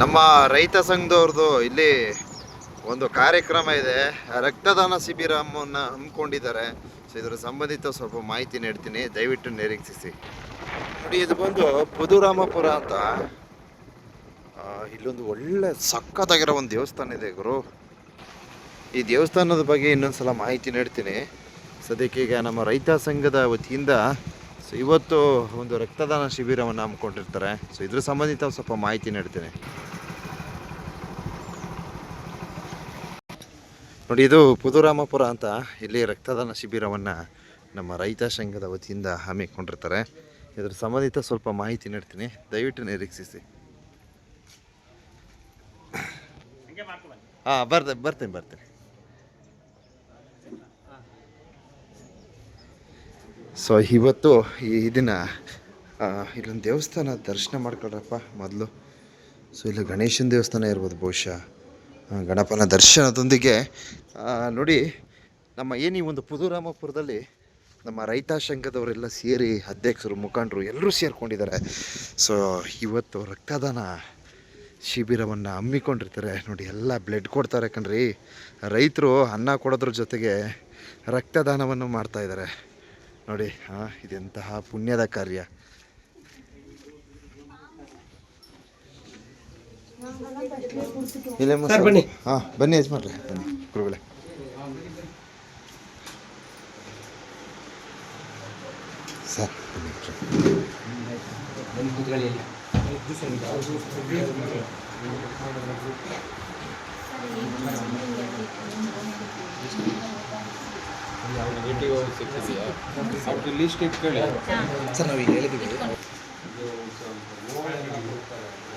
ನಮ್ಮ ರೈತ ಸಂಘದವ್ರದ್ದು ಇಲ್ಲಿ ಒಂದು ಕಾರ್ಯಕ್ರಮ ಇದೆ. ರಕ್ತದಾನ ಶಿಬಿರವನ್ನು ಹಮ್ಮಿಕೊಂಡಿದ್ದಾರೆ. ಸೊ ಇದರ ಸಂಬಂಧಿತ ಸ್ವಲ್ಪ ಮಾಹಿತಿ ನೀಡ್ತೀನಿ. ದಯವಿಟ್ಟು ನಿರೀಕ್ಷಿಸಿ. ನೋಡಿ, ಇದು ಬಂದು ಪುದುರಾಮಪುರ ಅಂತ. ಇಲ್ಲೊಂದು ಒಳ್ಳೆ ಸಕ್ಕತ್ತಾಗಿರೋ ಒಂದು ದೇವಸ್ಥಾನ ಇದೆ ಗುರು. ಈ ದೇವಸ್ಥಾನದ ಬಗ್ಗೆ ಇನ್ನೊಂದ್ಸಲ ಮಾಹಿತಿ ನೀಡ್ತೀನಿ. ಸದ್ಯಕ್ಕೆ ಈಗ ನಮ್ಮ ರೈತ ಸಂಘದ ವತಿಯಿಂದ ಸೊ ಇವತ್ತು ಒಂದು ರಕ್ತದಾನ ಶಿಬಿರವನ್ನು ಹಮ್ಮಿಕೊಂಡಿರ್ತಾರೆ. ಸೊ ಇದ್ರ ಸಂಬಂಧಿತ ಸ್ವಲ್ಪ ಮಾಹಿತಿ ನೀಡ್ತೀನಿ. ನೋಡಿ, ಇದು ಪುದುರಾಮಪುರ ಅಂತ ಇಲ್ಲಿ ರಕ್ತದಾನ ಶಿಬಿರವನ್ನು ನಮ್ಮ ರೈತ ಸಂಘದ ವತಿಯಿಂದ ಹಮ್ಮಿಕೊಂಡಿರ್ತಾರೆ. ಇದರ ಸಂಬಂಧಿತ ಸ್ವಲ್ಪ ಮಾಹಿತಿ ನೀಡ್ತೀನಿ. ದಯವಿಟ್ಟು ನಿರೀಕ್ಷಿಸಿ. ಹಾಂ ಬರ್ತೆ ಬರ್ತೀನಿ ಬರ್ತೀನಿ. ಸೊ ಇವತ್ತು ಈ ದಿನ ಇಲ್ಲೊಂದು ದೇವಸ್ಥಾನ ದರ್ಶನ ಮಾಡ್ಕೊಳ್ರಪ್ಪ ಮೊದಲು. ಸೊ ಇಲ್ಲಿ ಗಣೇಶನ ದೇವಸ್ಥಾನ ಇರ್ಬೋದು ಬಹುಶಃ. ಗಣಪನ ದರ್ಶನದೊಂದಿಗೆ ನೋಡಿ, ನಮ್ಮ ಏನು ಒಂದು ಪುದುರಾಮಪುರದಲ್ಲಿ ನಮ್ಮ ರೈತ ಸಂಘದವರೆಲ್ಲ ಸೇರಿ ಅಧ್ಯಕ್ಷರು, ಮುಖಂಡರು ಎಲ್ಲರೂ ಸೇರಿಕೊಂಡಿದ್ದಾರೆ. ಸೊ ಇವತ್ತು ರಕ್ತದಾನ ಶಿಬಿರವನ್ನು ಹಮ್ಮಿಕೊಂಡಿರ್ತಾರೆ. ನೋಡಿ, ಎಲ್ಲ ಬ್ಲಡ್ ಕೊಡ್ತಾರೆ ಕಣ್ರಿ. ರೈತರು ಅನ್ನ ಕೊಡೋದ್ರ ಜೊತೆಗೆ ರಕ್ತದಾನವನ್ನು ಮಾಡ್ತಾಯಿದ್ದಾರೆ ನೋಡಿ ಹಾಂ ಇದೆಂತಹ ಪುಣ್ಯದ ಕಾರ್ಯ. ಇಲ್ಲೇ ಸರ್, ಬನ್ನಿ. ಹಾಂ ಬನ್ನಿ ಯಜಮಾನ್ರೆ ಬನ್ನಿ. ಗುರುಗಳೇ. ಸರ್ ಸರ್ ನಾವು ಈಗ ಹೇಳಿದ್ದೀವಿ.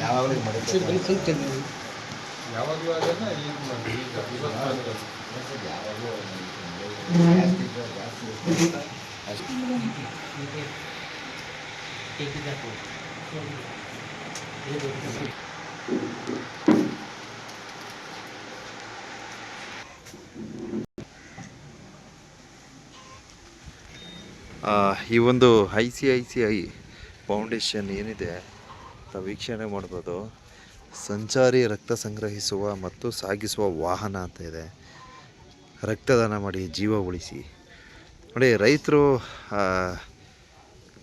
ಯಾವಾಗಲೂ ಮಾಡಿ ಯಾವಾಗಲೂ ಅದನ್ನ ಈಗ ಮಾಡಿ ಈಗ ಇವತ್ತು ಮಾಡಿರೋದು. ಆ, ಈ ಒಂದು I C I C I foundation ಏನಿದೆ ತಾವು ವೀಕ್ಷಣೆ ಮಾಡ್ಬೋದು. ಸಂಚಾರಿ ರಕ್ತ ಸಂಗ್ರಹಿಸುವ ಮತ್ತು ಸಾಗಿಸುವ ವಾಹನ ಅಂತ ಇದೆ. ರಕ್ತದಾನ ಮಾಡಿ ಜೀವ ಉಳಿಸಿ. ನೋಡಿ, ರೈತರು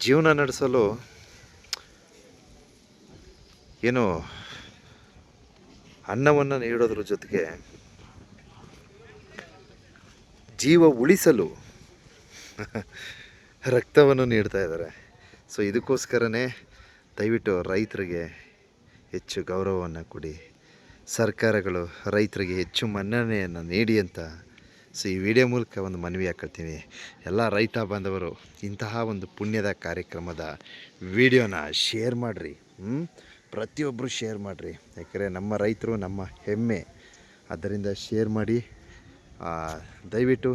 ಜೀವನ ನಡೆಸಲು ಏನು ಅನ್ನವನ್ನು ನೀಡೋದ್ರ ಜೊತೆಗೆ ಜೀವ ಉಳಿಸಲು ರಕ್ತವನ್ನು ನೀಡ್ತಾ ಇದ್ದಾರೆ. ಸೊ ಇದಕ್ಕೋಸ್ಕರನೇ ದಯವಿಟ್ಟು ರೈತರಿಗೆ ಹೆಚ್ಚು ಗೌರವವನ್ನು ಕೊಡಿ. ಸರ್ಕಾರಗಳು ರೈತರಿಗೆ ಹೆಚ್ಚು ಮನ್ನಣೆಯನ್ನು ನೀಡಿ ಅಂತ. ಸೊ ಈ ವಿಡಿಯೋ ಮೂಲಕ ಒಂದು ಮನವಿ ಹಾಕೊಳ್ತೀನಿ. ಎಲ್ಲ ರೈತ ಬಾಂಧವರು, ಇಂತಹ ಒಂದು ಪುಣ್ಯದ ಕಾರ್ಯಕ್ರಮದ ವಿಡಿಯೋನ ಶೇರ್ ಮಾಡಿರಿ. ಪ್ರತಿಯೊಬ್ಬರು ಶೇರ್ ಮಾಡಿರಿ. ಯಾಕಂದರೆ ನಮ್ಮ ರೈತರು ನಮ್ಮ ಹೆಮ್ಮೆ. ಅದರಿಂದ ಶೇರ್ ಮಾಡಿ. ದಯವಿಟ್ಟು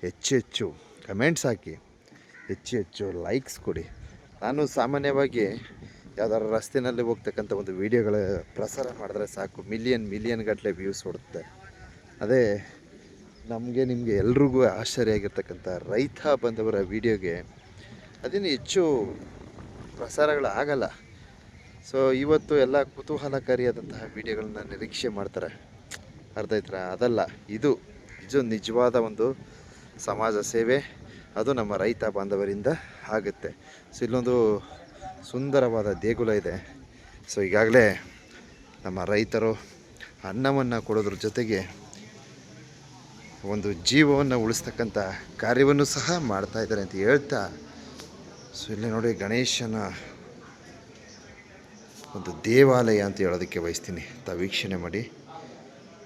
ಹೆಚ್ಚು ಹೆಚ್ಚು ಕಮೆಂಟ್ಸ್ ಹಾಕಿ. ಹೆಚ್ಚು ಹೆಚ್ಚು ಲೈಕ್ಸ್ ಕೊಡಿ. ನಾನು ಸಾಮಾನ್ಯವಾಗಿ ಯಾವ್ದಾರು ರಸ್ತೆಯಲ್ಲಿ ಹೋಗ್ತಕ್ಕಂಥ ಒಂದು ವೀಡಿಯೋಗಳ ಪ್ರಸಾರ ಮಾಡಿದ್ರೆ ಸಾಕು. ಮಿಲಿಯನ್ ಮಿಲಿಯನ್ ಗಟ್ಟಲೆ ವ್ಯೂಸ್ ಹೊಡುತ್ತೆ ಅದೇ ನಮಗೆ ನಿಮಗೆ ಎಲ್ರಿಗೂ ಆಶ್ಚರ್ಯ ಆಗಿರ್ತಕ್ಕಂಥ ರೈತ ಬಂದವರ ವೀಡಿಯೋಗೆ ಅದೇನು ಹೆಚ್ಚು ಪ್ರಸಾರಗಳು ಆಗಲ್ಲ. ಸೊ ಇವತ್ತು ಎಲ್ಲ ಕುತೂಹಲಕಾರಿಯಾದಂತಹ ವೀಡಿಯೋಗಳನ್ನ ನಿರೀಕ್ಷೆ ಮಾಡ್ತಾರೆ. ಆಯ್ತಾ ಅದಲ್ಲ, ಇದು ಇದು ನಿಜವಾದ ಒಂದು ಸಮಾಜ ಸೇವೆ. ಅದು ನಮ್ಮ ರೈತ ಬಾಂಧವರಿಂದ ಆಗುತ್ತೆ. ಸೊ ಇಲ್ಲೊಂದು ಸುಂದರವಾದ ದೇಗುಲ ಇದೆ. ಸೊ ಈಗಾಗಲೇ ನಮ್ಮ ರೈತರು ಅನ್ನವನ್ನು ಕೊಡೋದ್ರ ಜೊತೆಗೆ ಒಂದು ಜೀವವನ್ನು ಉಳಿಸ್ತಕ್ಕಂಥ ಕಾರ್ಯವನ್ನು ಸಹ ಮಾಡ್ತಾ ಇದ್ದಾರೆ ಅಂತ ಹೇಳ್ತಾ ಸೊ ಇಲ್ಲಿ ನೋಡಿ ಗಣೇಶನ ಒಂದು ದೇವಾಲಯ ಅಂತ ಹೇಳೋದಕ್ಕೆ ಬಯಸ್ತೀನಿ. ತಾವು ವೀಕ್ಷಣೆ ಮಾಡಿ.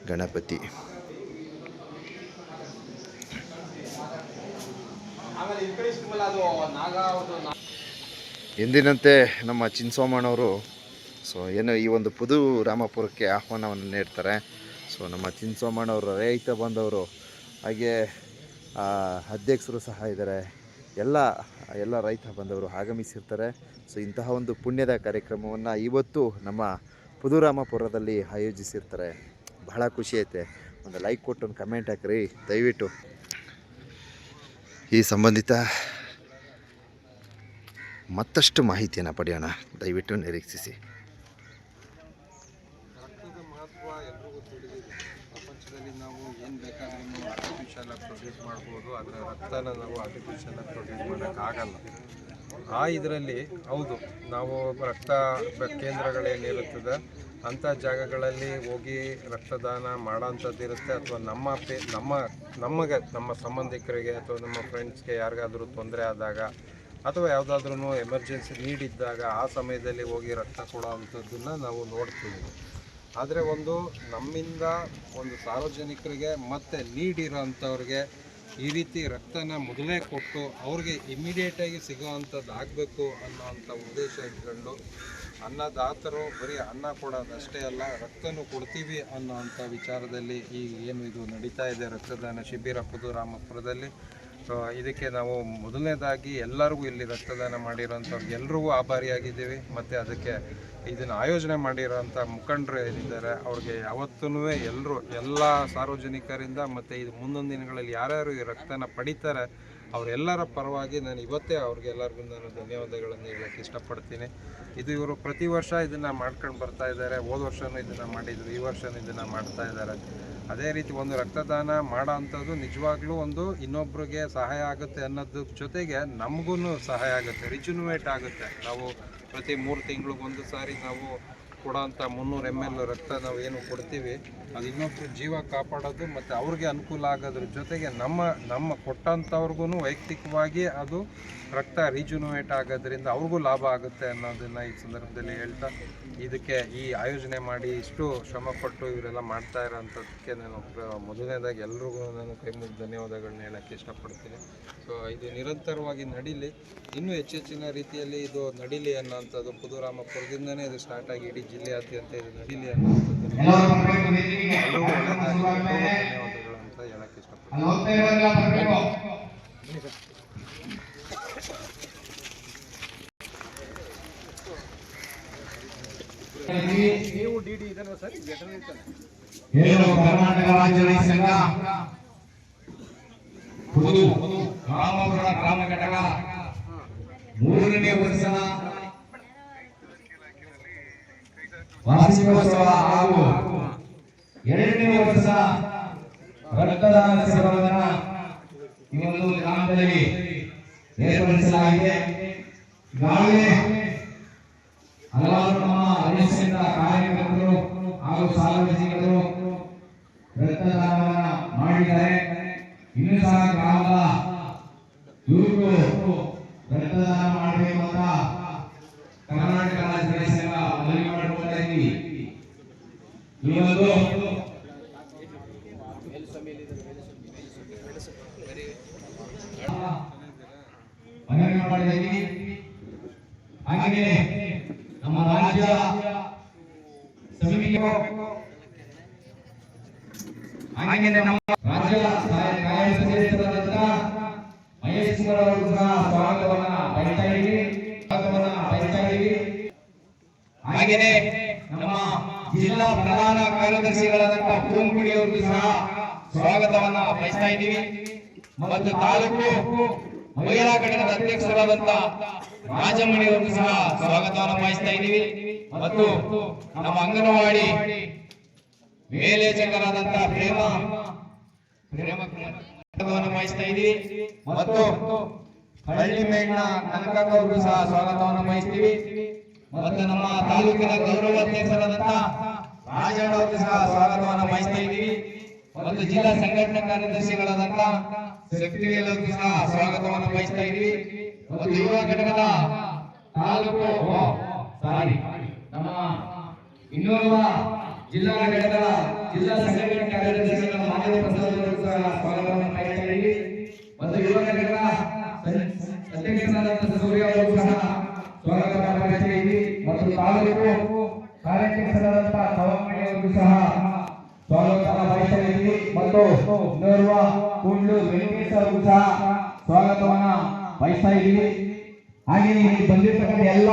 ಗಣಪತಿ. ಎಂದಿನಂತೆ ನಮ್ಮ ಚಿನ್ಸೋಮಣ್ಣವರು, ಸೊ ಏನು ಈ ಒಂದು ಪುದು ರಾಮಪುರಕ್ಕೆ ಆಹ್ವಾನವನ್ನು ನೀಡ್ತಾರೆ. ಸೊ ನಮ್ಮ ಚಿನ್ಸೋಮಣ್ಣವರು ರೈತ ಬಂದವರು, ಹಾಗೆ ಅಧ್ಯಕ್ಷರು ಸಹ ಇದ್ದಾರೆ. ಎಲ್ಲ ಎಲ್ಲ ರೈತ ಬಂದವರು ಆಗಮಿಸಿರ್ತಾರೆ. ಸೊ ಇಂತಹ ಒಂದು ಪುಣ್ಯದ ಕಾರ್ಯಕ್ರಮವನ್ನು ಇವತ್ತು ನಮ್ಮ ಪುದುರಾಮಪುರದಲ್ಲಿ ಆಯೋಜಿಸಿರ್ತಾರೆ. ಬಹಳ ಖುಷಿ ಐತೆ. ಒಂದು ಲೈಕ್ ಕೊಟ್ಟು ಒಂದು ಕಮೆಂಟ್ ಹಾಕ್ರಿ. ದಯವಿಟ್ಟು. ಈ ಸಂಬಂಧಿತ ಮತ್ತಷ್ಟು ಮಾಹಿತಿಯನ್ನು ಪಡೆಯೋಣ. ದಯವಿಟ್ಟು ನಿರೀಕ್ಷಿಸಿ. ನಾವು ಏನು ಬೇಕಾದ್ರೂ ಪ್ರೊಡ್ಯೂಸ್ ಮಾಡ್ಬೋದು. ಆದರೆ ರಕ್ತನ ನಾವು ಮಾಡೋಕ್ಕಾಗಲ್ಲ. ಆ ಇದರಲ್ಲಿ ಹೌದು, ನಾವು ರಕ್ತ ಕೇಂದ್ರಗಳೇನಿರುತ್ತದೆ ಅಂಥ ಜಾಗಗಳಲ್ಲಿ ಹೋಗಿ ರಕ್ತದಾನ ಮಾಡೋಂಥದ್ದು ಇರುತ್ತೆ. ಅಥವಾ ನಮ್ಮ ಪೇ, ನಮ್ಮ, ನಮಗೆ, ನಮ್ಮ ಸಂಬಂಧಿಕರಿಗೆ ಅಥವಾ ನಮ್ಮ ಫ್ರೆಂಡ್ಸ್ಗೆ ಯಾರಿಗಾದರೂ ತೊಂದರೆ ಆದಾಗ ಅಥವಾ ಯಾವುದಾದ್ರೂ ಎಮರ್ಜೆನ್ಸಿ ನೀಡಿದ್ದಾಗ ಆ ಸಮಯದಲ್ಲಿ ಹೋಗಿ ರಕ್ತ ಕೊಡೋ ನಾವು ನೋಡ್ತೀವಿ. ಆದರೆ ಒಂದು ನಮ್ಮಿಂದ ಒಂದು ಸಾರ್ವಜನಿಕರಿಗೆ ಮತ್ತು ನೀಡಿರೋಂಥವ್ರಿಗೆ ಈ ರೀತಿ ರಕ್ತನ ಮೊದಲೇ ಕೊಟ್ಟು ಅವ್ರಿಗೆ ಇಮಿಡಿಯೇಟಾಗಿ ಸಿಗೋ ಅಂಥದ್ದು ಆಗಬೇಕು ಅನ್ನೋವಂಥ ಉದ್ದೇಶ ಇಟ್ಕೊಂಡು ಅನ್ನದಾತರು ಬರೀ ಅನ್ನ ಕೊಡೋದಷ್ಟೇ ಅಲ್ಲ, ರಕ್ತನೂ ಕೊಡ್ತೀವಿ ಅನ್ನೋವಂಥ ವಿಚಾರದಲ್ಲಿ ಈಗ ಏನು ಇದು ನಡೀತಾ ಇದೆ ರಕ್ತದಾನ ಶಿಬಿರ ಪುದುರಾಮಪುರದಲ್ಲಿ ಸೊ ಇದಕ್ಕೆ ನಾವು ಮೊದಲನೇದಾಗಿ ಎಲ್ಲರಿಗೂ ಇಲ್ಲಿ ರಕ್ತದಾನ ಮಾಡಿರೋಂಥವ್ರಿಗೆ ಎಲ್ರಿಗೂ ಆಭಾರಿಯಾಗಿದ್ದೀವಿ. ಮತ್ತು ಅದಕ್ಕೆ ಇದನ್ನು ಆಯೋಜನೆ ಮಾಡಿರೋಂಥ ಮುಖಂಡರು ಏನಿದ್ದಾರೆ, ಅವ್ರಿಗೆ ಯಾವತ್ತೂ ಎಲ್ಲರೂ ಎಲ್ಲ ಸಾರ್ವಜನಿಕರಿಂದ ಮತ್ತು ಇದು ಮುಂದೊಂದು ದಿನಗಳಲ್ಲಿ ಯಾರ್ಯಾರು ಈ ರಕ್ತನ ಪಡಿತಾರೆ, ಅವರೆಲ್ಲರ ಪರವಾಗಿ ನಾನು ಇವತ್ತೇ ಅವ್ರಿಗೆಲ್ಲರಿಗೂ ನಾನು ಧನ್ಯವಾದಗಳನ್ನು ಹೇಳಕ್ಕೆ ಇಷ್ಟಪಡ್ತೀನಿ. ಇದು ಇವರು ಪ್ರತಿ ವರ್ಷ ಇದನ್ನು ಮಾಡ್ಕೊಂಡು ಬರ್ತಾ ಇದ್ದಾರೆ. ಹೋದ ವರ್ಷವೂ ಇದನ್ನು ಮಾಡಿದ್ರು, ಈ ವರ್ಷವೂ ಇದನ್ನು ಮಾಡ್ತಾ ಇದ್ದಾರೆ. ಅದೇ ರೀತಿ ಒಂದು ರಕ್ತದಾನ ಮಾಡೋ ಅಂಥದ್ದು ನಿಜವಾಗ್ಲೂ ಒಂದು ಇನ್ನೊಬ್ರಿಗೆ ಸಹಾಯ ಆಗುತ್ತೆ ಅನ್ನೋದ್ರ ಜೊತೆಗೆ ನಮಗೂ ಸಹಾಯ ಆಗುತ್ತೆ ರಿಜುನುವೇಟ್ ಆಗುತ್ತೆ. ನಾವು ಪ್ರತಿ ಮೂರು ತಿಂಗಳಿಗೊಂದು ಸಾರಿ ನಾವು ಕೊಡೋಂಥ ಮುನ್ನೂರು ಎಂ ಎಲ್ ರಕ್ತ ನಾವು ಏನು ಕೊಡ್ತೀವಿ, ಅದು ಇನ್ನೊಬ್ರು ಜೀವ ಕಾಪಾಡೋದು ಮತ್ತು ಅವ್ರಿಗೆ ಅನುಕೂಲ ಆಗೋದ್ರ ಜೊತೆಗೆ ನಮ್ಮ ನಮ್ಮ ಕೊಟ್ಟಂಥವ್ರಿಗೂ ವೈಯಕ್ತಿಕವಾಗಿ ಅದು ರಕ್ತ ರೀಜುನುವೇಟ್ ಆಗೋದ್ರಿಂದ ಅವ್ರಿಗೂ ಲಾಭ ಆಗುತ್ತೆ ಅನ್ನೋದನ್ನು ಈ ಸಂದರ್ಭದಲ್ಲಿ ಹೇಳ್ತಾ, ಇದಕ್ಕೆ ಈ ಆಯೋಜನೆ ಮಾಡಿ ಇಷ್ಟು ಶ್ರಮಪಟ್ಟು ಇವರೆಲ್ಲ ಮಾಡ್ತಾ ಇರೋಂಥದಕ್ಕೆ ನಾನು ಮೊದಲನೇದಾಗಿ ಎಲ್ರಿಗೂ ನಾನು ಕೈ ಮುಗಿದು ಧನ್ಯವಾದಗಳನ್ನ ಹೇಳೋಕ್ಕೆ ಇಷ್ಟಪಡ್ತೀನಿ. ಸೊ ಇದು ನಿರಂತರವಾಗಿ ನಡೀಲಿ, ಇನ್ನೂ ಹೆಚ್ಚೆಚ್ಚಿನ ರೀತಿಯಲ್ಲಿ ಇದು ನಡೀಲಿ ಅನ್ನೋಂಥದ್ದು ಪುದುರಾಮಪುರದಿಂದನೇ ಇದು ಸ್ಟಾರ್ಟ್ ಆಗಿ ಇಡೀ ಜಿಲ್ಲೆಯಾದ್ಯಂತ ಇದು ನಡೀಲಿ ಅನ್ನೋಂಥದ್ದು ಎಲ್ರಿಗೂ ಒಳ್ಳೆಯದಾಗಲಿ ಧನ್ಯವಾದಗಳು ಅಂತ ಹೇಳಕ್ಕೆ ಇಷ್ಟಪಡ್ತೀನಿ. ಏನು ಕರ್ನಾಟಕ ರಾಜ್ಯ ರೈತ ಸಂಘ. ಪುದು ರಾಮಪುರ ಗ್ರಾಮ ಘಟಕ. ಮೂರನೇ ವರ್ಷದ ವಾರ್ಷಿಕೋತ್ಸವ ಹಾಗೂ ಎರಡನೇ ವರ್ಷ ರಕ್ತದಾನ ಶಿಬಿರವನ್ನ ಈ ಒಂದು ಗ್ರಾಮದಲ್ಲಿ ಏರ್ಪಡಿಸಲಾಗಿದೆ. ಈಗಾಗಲೇ ಹಲವಾರು ನಮ್ಮ ಅಧ್ಯಕ್ಷರಿಂದ ಕಾರ್ಯಕರ್ತರು ಹಾಗೂ ಸಾರ್ವಜನಿಕರು ರಕ್ತದಾನವನ್ನ ಮಾಡಿದ್ದಾರೆ. ಇನ್ನು ಸಹ ಗ್ರಾಮದ ಯುವಕರು ರಕ್ತದಾನ ಮಾಡಬೇಕು ಅಂತ ಕರ್ನಾಟಕ ರಾಜ್ಯ ರೈತ ಸಂಘ ಮನವಿ ಮಾಡಿಕೊಳ್ತಾ ಇದ್ದೀವಿ ಒಂದು ಮನವಿ ಮಾಡ್ತಾ ಇದ್ದೀವಿ ಹಾಗೆಯೇ ನಮ್ಮ ರಾಜ್ಯ ಸಮಿತಿಯು ಹಾಗೆಯೇ ನಮ್ಮ ರಾಜ್ಯ ಸಹಾಯ ಕಾಯ ಸದಸ್ಯರಾದಂತ ಮಹೇಶ್ ಕುಮಾರ್ ಅವರು ಸಹ ಸ್ವಾಗತವನ್ನ ಬಯಸ್ತಾ ಇದ್ದೀವಿ ಸ್ವಾಗತವನ್ನ ಬಯಸ್ತಾ ಇದ್ದೀವಿ ಹಾಗೆಯೇ ನಮ್ಮ ಜಿಲ್ಲಾ ಪ್ರಧಾನ ಕಾರ್ಯದರ್ಶಿಗಳಾದಂತ ಪೂಂಕುಡಿ ಅವರಿಗೂ ಸಹ ಸ್ವಾಗತವನ್ನ ಬಯಸ್ತಾ ಇದ್ದೀವಿ. ಮತ್ತು ತಾಲೂಕು ಮಹಿಳಾ ಘಟಕದ ಅಧ್ಯಕ್ಷರಾದಂತ ರಾಜಮಣಿ ಅವರು ಸಹ ಸ್ವಾಗತವನ್ನು ಬಯಸ್ತಾ ಇದ್ದೀವಿ. ಮತ್ತು ನಮ್ಮ ಅಂಗನವಾಡಿ ಮೇಲೇಚಕರಾದಂತ ಪ್ರೇಮ ಪ್ರೇಮ ಬಯಸ್ತಾ ಇದ್ದೀವಿ. ಮತ್ತು ಹಳ್ಳಿ ಮೇಲಿನ ಕನಕ ಅವ್ರಿಗೂ ಸಹ ಸ್ವಾಗತವನ್ನು ಬಯಸ್ತೀವಿ ಮತ್ತು ನಮ್ಮ ತಾಲೂಕಿನ ಗೌರವ ಆ ಜನರವರಿಗೆ ಸಹ ಸ್ವಾಗತವನ್ನು ಬಯಸ್ತಾ ಇದ್ದೀವಿ. ಒಂದು ಜಿಲ್ಲಾ ಸಂಘಟನಾ ಕಾರ್ಯದರ್ಶಿಗಳಾದಂತ ಶಕ್ತಿವೇಲರಿಗೂ ಸಹ ಸ್ವಾಗತವನ್ನು ಬಯಸ್ತಾ ಇದ್ದೀವಿ. ಒಂದು ಯುವ ಘಟಕದ ತಾಲೂಕು ಸಾರಿ, ನಮ್ಮ ಇನ್ನೋರ್ವ ಜಿಲ್ಲಾ ಘಟಕದ ಜಿಲ್ಲಾ ಸಂಘಟನೆ ಕಾರ್ಯದರ್ಶಿಗಳ ಮಾನ್ಯ ಪ್ರಸಾದ್ ಸಹ ಸ್ವಾಗತವನ್ನು ಬಯಸ್ತಾ ಇದ್ದೀವಿ. ಮತ್ತು ಯುವ ಘಟಕದ ಅಧ್ಯಕ್ಷರಾದಂತಹ ಸೂರ್ಯ ಅವರು ಸಹ ಸ್ವಾಗತವನ್ನು ಬಯಸ್ತಾ ಇದ್ದೀವಿ. ಮತ್ತು ತಾಲೂಕು ಕಾರ್ಯಕ್ಕೆ ಸಲದಂತ ಕವಮಳ್ಳಿ ಅವರಿಗೂ ಸಹ ಸ್ವಾಗತ ವಹಿಸಲಿದ್ದೀವಿ ಮತ್ತು ನೋರ್ವ ಕುಂಡ್ಲು ವೆಂಕಟೇಶ್ ಅವರಿಗೂ ಸಹ ಸ್ವಾಗತವನ್ನ ವಹಿಸ್ತಾ ಇದ್ದೀವಿ ಹಾಗೆ ಇಲ್ಲಿ ಬಂದಿರತಕ್ಕಂಥ ಎಲ್ಲ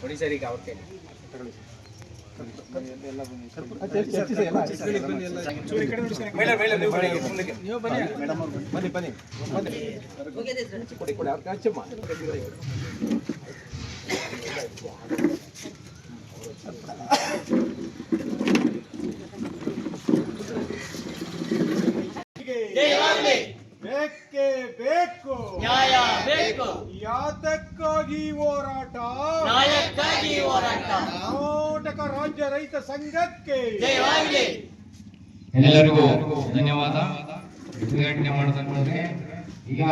ನೋಡಿ ಸರ್ ಈಗ ಅವ್ರ ಕೈ ನೀವು ಬನ್ನಿ ಬನ್ನಿ. ಬನ್ನಿ ಬನ್ನಿ ಕೊಡಿ ಕೊಡಿ ಅವ್ರಿಗೆ ಹಚ್ಚಮ್ಮ ಬೇಕೇ ಬೇಕು ನ್ಯಾಯ ಬೇಕು. ಯಾತಕ್ಕಾಗಿ ಹೋರಾಟ? ನ್ಯಾಯಕ್ಕಾಗಿ ಹೋರಾಟ. ಕರ್ನಾಟಕ ರಾಜ್ಯ ರೈತ ಸಂಘಕ್ಕೆ ಜಯವಾಗಲಿ ಎಲ್ಲರಿಗೂ ಧನ್ಯವಾದ. ಉದ್ಘಾಟನೆ ಮಾಡಿದಂತೆ ಈಗ